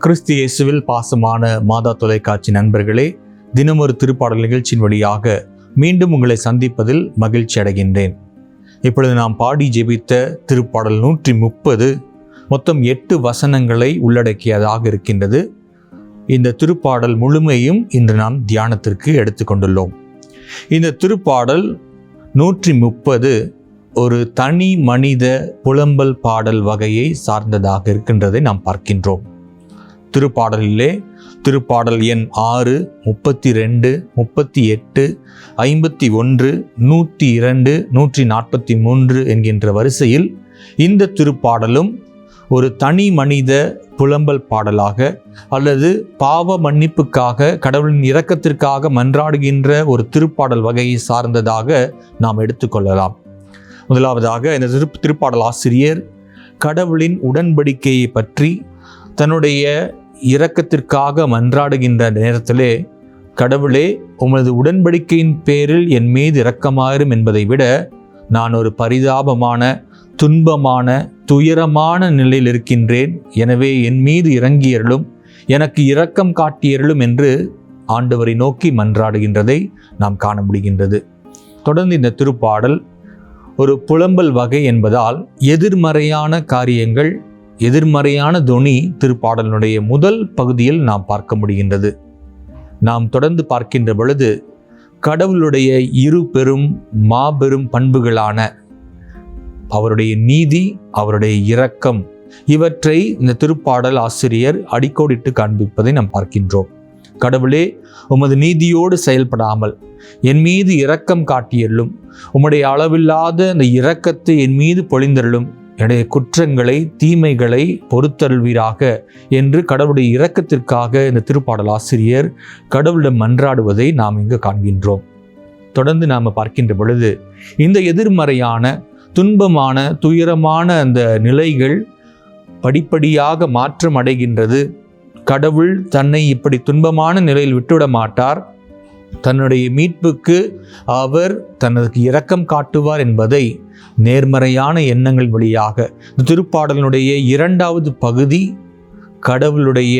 கிறிஸ்து இயேசுவில் பாசமான மாதா தொலைக்காட்சி நண்பர்களே தினமொரு திருப்பாடல் நிகழ்ச்சியின் வழியாக மீண்டும் உங்களை சந்திப்பதில் மகிழ்ச்சி அடைகின்றேன். இப்பொழுது நாம் பாடி ஜெபித்த திருப்பாடல் நூற்றி முப்பது மொத்தம் எட்டு வசனங்களை உள்ளடக்கியதாக இருக்கின்றது. இந்த திருப்பாடல் முழுமையும் இன்று நாம் தியானத்திற்கு எடுத்துக்கொண்டுள்ளோம் இந்த திருப்பாடல் நூற்றி முப்பது ஒரு தனி மனித புலம்பல் பாடல் வகையை சார்ந்ததாக இருக்கின்றதை நாம் பார்க்கின்றோம். திருப்பாடலிலே திருப்பாடல் எண் ஆறு முப்பத்தி ரெண்டு முப்பத்தி எட்டு ஐம்பத்தி ஒன்று நூற்றி இரண்டு நூற்றி நாற்பத்தி மூன்று என்கின்ற வரிசையில் இந்த திருப்பாடலும் ஒரு தனி மனித புலம்பல் பாடலாக அல்லது பாவ மன்னிப்புக்காக கடவுளின் இரக்கத்திற்காக மன்றாடுகின்ற ஒரு திருப்பாடல் வகையை சார்ந்ததாக நாம் எடுத்துக்கொள்ளலாம். முதலாவதாக இந்த திரு திருப்பாடல் ஆசிரியர் கடவுளின் உடன்படிக்கையை பற்றி தன்னுடைய இரக்கத்திற்காக மன்றாடுகின்ற நேரத்திலே கடவுளே உமது உடன்படிக்கையின் பேரில் என் மீது இரக்கமாயிரும் என்பதை விட நான் ஒரு பரிதாபமான துன்பமான துயரமான நிலையில் இருக்கின்றேன். எனவே என் மீது இறங்கியருளும் எனக்கு இரக்கம் காட்டியருளும் என்று ஆண்டவரை நோக்கி மன்றாடுகின்றதை நாம் காண முடிகின்றது. தொடர்ந்து இந்த திருப்பாடல் ஒரு புலம்பல் வகை என்பதால் எதிர்மறையான காரியங்கள் எதிர்மறையான தொனி திருப்பாடலினுடைய முதல் பகுதியில் நாம் பார்க்க முடிகின்றது. நாம் தொடர்ந்து பார்க்கின்ற பொழுது கடவுளுடைய இரு பெரும் மாபெரும் பண்புகளான அவருடைய நீதி அவருடைய இரக்கம் இவற்றை இந்த திருப்பாடல் ஆசிரியர் அடிக்கோடிட்டு காண்பிப்பதை நாம் பார்க்கின்றோம். கடவுளே உமது நீதியோடு செயல்படாமல் என் மீது இரக்கம் காட்டியல்லும் உம்முடைய அளவில்லாத அந்த இரக்கத்தை என் மீது பொழிந்தருளும் என்னுடைய குற்றங்களை தீமைகளை பொறுத்தருள்வீராக என்று கடவுளுடைய இரக்கத்திற்காக இந்த திருப்பாடல் ஆசிரியர் கடவுளிடம் மன்றாடுவதை நாம் இங்கு காண்கின்றோம். தொடர்ந்து நாம் பார்க்கின்ற பொழுது இந்த எதிர்மறையான துன்பமான துயரமான அந்த நிலைகள் படிப்படியாக மாற்றம் அடைகின்றது. கடவுள் தன்னை இப்படி துன்பமான நிலையில் விட்டுவிட மாட்டார் தன்னுடைய மீட்புக்கு அவர் தனக்கு இரக்கம் காட்டுவார் என்பதை நேர்மறையான எண்ணங்கள் வழியாக இந்த திருப்பாடலினுடைய இரண்டாவது பகுதி கடவுளுடைய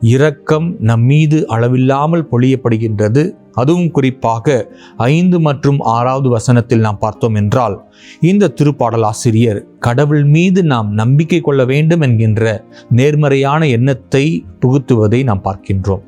இரக்கம் நம் மீது அளவில்லாமல் பொழியப்படுகின்றது. அதுவும் குறிப்பாக ஐந்து மற்றும் ஆறாவது வசனத்தில் நாம் பார்த்தோம் என்றால் இந்த திருப்பாடல் ஆசிரியர் கடவுள் மீது நாம் நம்பிக்கை கொள்ள வேண்டும் என்கின்ற நேர்மறையான எண்ணத்தை புகுத்துவதை நாம் பார்க்கின்றோம்.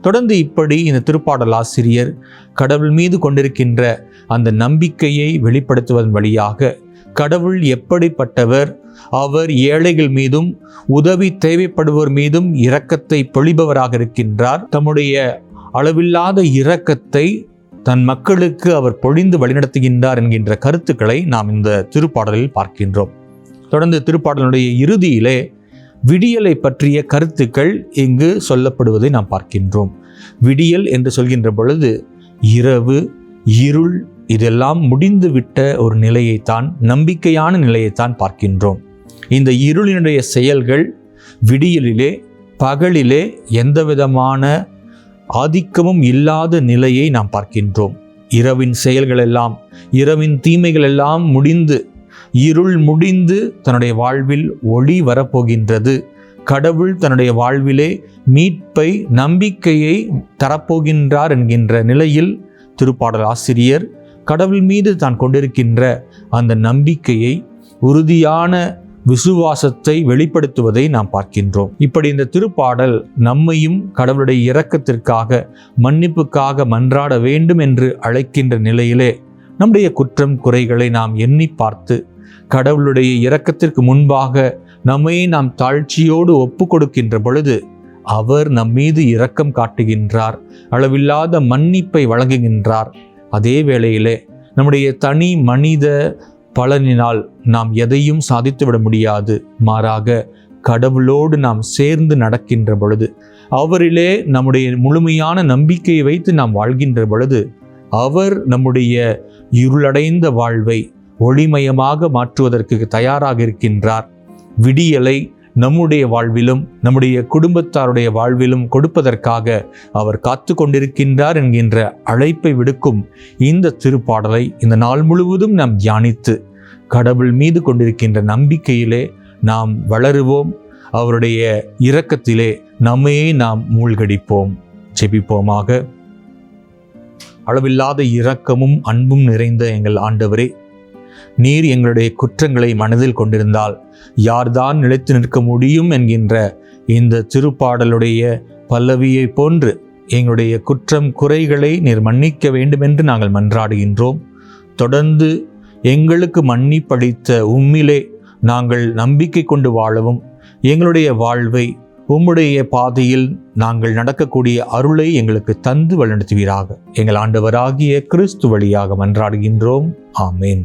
தொடர்ந்து இப்படி இந்த திருப்பாடல் ஆசிரியர் கடவுள் மீது கொண்டிருக்கின்ற அந்த நம்பிக்கையை வெளிப்படுத்துவதன் வழியாக கடவுள் எப்படிப்பட்டவர்? அவர் ஏழைகள் மீதும் உதவி தேவைப்படுவோர் மீதும் இரக்கத்தை பொழிபவராக இருக்கின்றார். தம்முடைய அளவில்லாத இரக்கத்தை தன் மக்களுக்கு அவர் பொழிந்து வழிநடத்துகின்றார் என்கின்ற கருத்துக்களை நாம் இந்த திருப்பாடலில் பார்க்கின்றோம். தொடர்ந்து திருப்பாடலுடைய இறுதியிலே விடியலை பற்றிய கருத்துக்கள் இங்கு சொல்லப்படுவதை நாம் பார்க்கின்றோம். விடியல் என்று சொல்கின்ற பொழுது இரவு இருள் இதெல்லாம் முடிந்துவிட்ட ஒரு நிலையைத்தான் நம்பிக்கையான நிலையைத்தான் பார்க்கின்றோம். இந்த இருளினுடைய செயல்கள் விடியலிலே பகலிலே எந்தவிதமான ஆதிக்கமும் இல்லாத நிலையை நாம் பார்க்கின்றோம். இரவின் செயல்களெல்லாம் இரவின் தீமைகள் எல்லாம் முடிந்து இருள் முடிந்து தன்னுடைய வாழ்வில் ஒளி வரப்போகின்றது. கடவுள் தன்னுடைய வாழ்விலே மீட்பை நம்பிக்கையை தரப்போகின்றார் என்கின்ற நிலையில் திருப்பாடல் ஆசிரியர் கடவுள் மீது தான் கொண்டிருக்கின்ற அந்த நம்பிக்கையை உறுதியான விசுவாசத்தை வெளிப்படுத்துவதை நாம் பார்க்கின்றோம். இப்படி இந்த திருப்பாடல் நம்மையும் கடவுளுடைய இரக்கத்திற்காக மன்னிப்புக்காக மன்றாட வேண்டும் என்று அழைக்கின்ற நிலையிலே நம்முடைய குற்றம் குறைகளை நாம் எண்ணி பார்த்து கடவுளுடைய இரக்கத்திற்கு முன்பாக நம்மை நாம் தாழ்ச்சியோடு ஒப்பு கொடுக்கின்ற பொழுது அவர் நம்மீது இரக்கம் காட்டுகின்றார் அளவில்லாத மன்னிப்பை வழங்குகின்றார். அதே வேளையிலே நம்முடைய தனி மனித பலனினால் நாம் எதையும் சாதித்துவிட முடியாது. மாறாக கடவுளோடு நாம் சேர்ந்து நடக்கின்ற பொழுது அவரிலே நம்முடைய முழுமையான நம்பிக்கையை வைத்து நாம் வாழ்கின்ற பொழுது அவர் நம்முடைய இருளடைந்த வாழ்வை ஒளிமயமாக மாற்றுவதற்கு தயாராக இருக்கின்றார். விடியலை நம்முடைய வாழ்விலும் நம்முடைய குடும்பத்தாருடைய வாழ்விலும் கொடுப்பதற்காக அவர் காத்து கொண்டிருக்கின்றார் என்கின்ற அழைப்பை விடுக்கும் இந்த திருப்பாடலை இந்த நாள் முழுவதும் நாம் தியானித்து கடவுள் மீது கொண்டிருக்கின்ற நம்பிக்கையிலே நாம் வளருவோம். அவருடைய இரக்கத்திலே நம்மையே நாம் மூழ்கடிப்போம். செபிப்போமாக அளவில்லாத இரக்கமும் அன்பும் நிறைந்த எங்கள் ஆண்டவரே நீர் எங்களுடைய குற்றங்களை மனதில் கொண்டிருந்தால் யார்தான் நிலைத்து நிற்க முடியும் என்கின்ற இந்த திருப்பாடலுடைய பல்லவியை போன்று எங்களுடைய குற்றம் குறைகளை நீர் மன்னிக்க வேண்டும் என்று நாங்கள் மன்றாடுகின்றோம். தொடர்ந்து எங்களுக்கு மன்னிப்பளித்த உம்மிலே நாங்கள் நம்பிக்கை கொண்டு வாழவும் எங்களுடைய வாழ்வை உம்முடைய பாதையில் நாங்கள் நடக்கக்கூடிய அருளை எங்களுக்கு தந்து வழிநடத்துவீராக. எங்கள் ஆண்டவராகிய கிறிஸ்து வழியாக மன்றாடுகின்றோம். ஆமேன்.